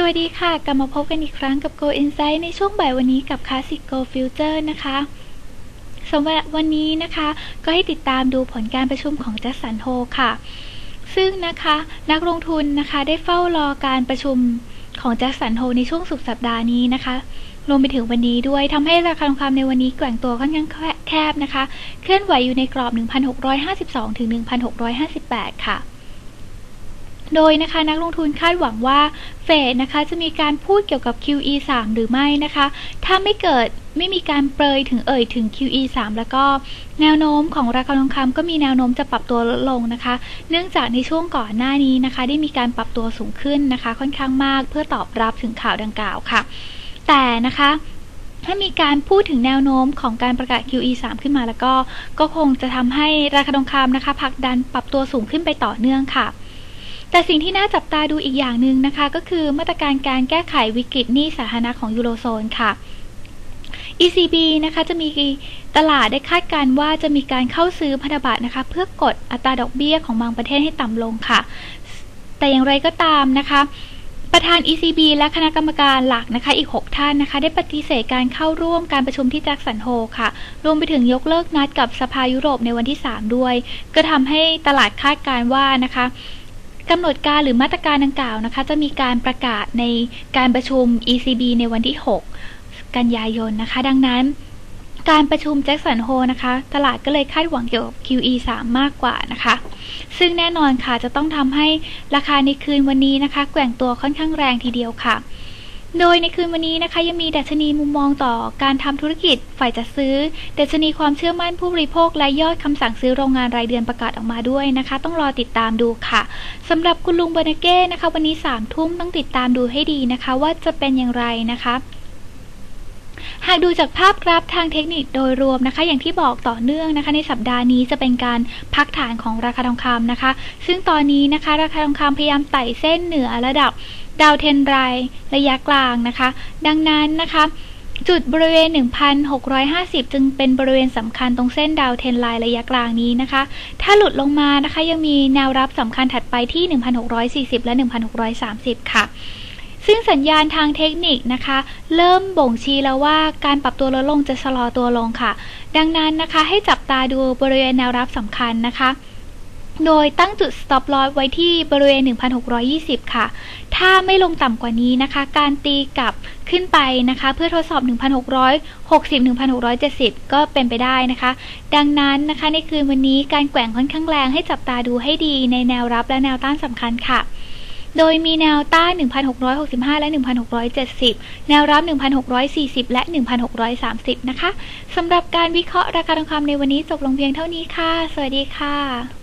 สวัสดีค่ะ กลับมาพบกันอีกครั้งกับ Go Insight ในช่วงบ่ายวันนี้กับ Classic Go Future นะคะสำหรับวันนี้นะคะ ก็ให้ติดตามดูผลการประชุมของ Jackson Hole ค่ะ ซึ่งนะคะนักลงทุนนะคะได้เฝ้ารอการประชุมของ Jackson Hole ในช่วงสุดสัปดาห์นี้นะคะ รวมไปถึงวันนี้ด้วยทำให้ราคาทองคำในวันนี้แกว่งตัวค่อนข้างแคบนะคะ เคลื่อนไหวอยู่ในกรอบ 1,652ถึง1,658 ค่ะ โดยนะคะนักลงทุนคาดหวังว่าเฟดนะคะจะมีการพูดเกี่ยวกับ QE 3 หรือไม่นะคะ ถ้าไม่เกิดไม่มีการเปรยถึงเอ่ยถึง QE 3 แล้วก็แนวโน้มของราคาทองคำก็มีแนวโน้มจะปรับตัวลดลงนะคะ เนื่องจากในช่วงก่อนหน้านี้นะคะ ได้มีการปรับตัวสูงขึ้นนะคะ ค่อนข้างมากเพื่อตอบรับถึงข่าวดังกล่าวค่ะ แต่นะคะถ้ามีการพูดถึงแนวโน้มของการประกาศ QE 3 ขึ้นมาแล้วก็ ก็คงจะทำให้ราคาทองคำนะคะผลักดันปรับตัวสูงขึ้นไปต่อเนื่องค่ะ แต่สิ่งที่น่าจับตาดูอีกอย่างหนึ่งนะคะ ก็คือมาตรการการแก้ไขวิกฤตหนี้สาธารณะของยูโรโซนค่ะ ECB นะคะจะมีตลาดได้คาดการว่าจะมีการเข้าซื้อพันธบัตรนะคะ เพื่อกดอัตราดอกเบี้ยของบางประเทศให้ต่ำลงค่ะ แต่อย่างไรก็ตามนะคะประธาน ECB และคณะกรรมการหลักนะคะอีก 6 ท่านนะคะ ได้ปฏิเสธการเข้าร่วมการประชุมที่แจ็คสันโฮค่ะ รวมไปถึงยกเลิกนัดกับสภายุโรปในวันที่ 3 ด้วย ก็ทำให้ตลาดคาดการว่านะคะ กำหนดการหรือมาตรการดังกล่าวนะคะ จะมีการประกาศในการประชุม ECB ในวันที่ 6 กันยายนนะคะ ดังนั้นการประชุมแจ็คสันโฮนะคะ ตลาดก็เลยคาดหวังเกี่ยวกับ QE 3 มากกว่านะคะ ซึ่งแน่นอนค่ะจะต้องทำให้ราคาในคืนวันนี้นะคะ แกว่งตัวค่อนข้างแรงทีเดียวค่ะ โดยในคืนวันนี้นะคะยังมีดัชนีมุมมองต่อการทำธุรกิจฝ่ายจัดซื้อ ดัชนีความเชื่อมั่นผู้บริโภคและยอดคำสั่งซื้อโรงงานรายเดือนประกาศออกมาด้วยนะคะ ต้องรอติดตามดูค่ะสำหรับคุณลุงเบอร์นเก้นะคะวันนี้3ามทุ่มต้องติดตามดูให้ดีนะคะ ว่าจะเป็นอย่างไรนะคะหากดูจากภาพกราฟทางเทคนิคโดยรวมนะคะ อย่างที่บอกต่อเนื่องนะคะ ในสัปดาห์นี้จะเป็นการพักฐานของราคาทองคำนะคะ ซึ่งตอนนี้นะคะ ราคาทองคำพยายามไต่เส้นเหนือระดับ ดาวเทนไรระยะกลางนะคะ ดังนั้นนะคะจุดบริเวณ 1,650 จึงเป็นบริเวณสำคัญตรงเส้นดาวเทนไลน์ระยะกลางนี้นะคะ ถ้าหลุดลงมานะคะ ยังมีแนวรับสำคัญถัดไปที่ 1,640 และ 1,630 ค่ะ ซึ่งสัญญาณทางเทคนิคนะคะ เริ่มบ่งชี้แล้วว่าการปรับตัวลดลงจะชะลอตัวลงค่ะ ดังนั้นนะคะให้จับตาดูบริเวณแนวรับสำคัญนะคะ โดยตั้งจุด stop loss ไว้ที่บริเวณ 1,620 ค่ะ ถ้าไม่ลงต่ำกว่านี้นะคะ การตีกลับขึ้นไปนะคะ เพื่อทดสอบ 1,660-1,670 ก็เป็นไปได้นะคะ ดังนั้นนะคะในคืนวันนี้การแกว่งค่อนข้างแรงให้จับตาดูให้ดีในแนวรับและแนวต้านสำคัญค่ะโดยมีแนวต้าน 1,665 และ 1,670 แนวรับ 1,640 และ 1,630 นะคะ สำหรับการวิเคราะห์ราคาทองคำในวันนี้จบลงเพียงเท่านี้ค่ะ สวัสดีค่ะ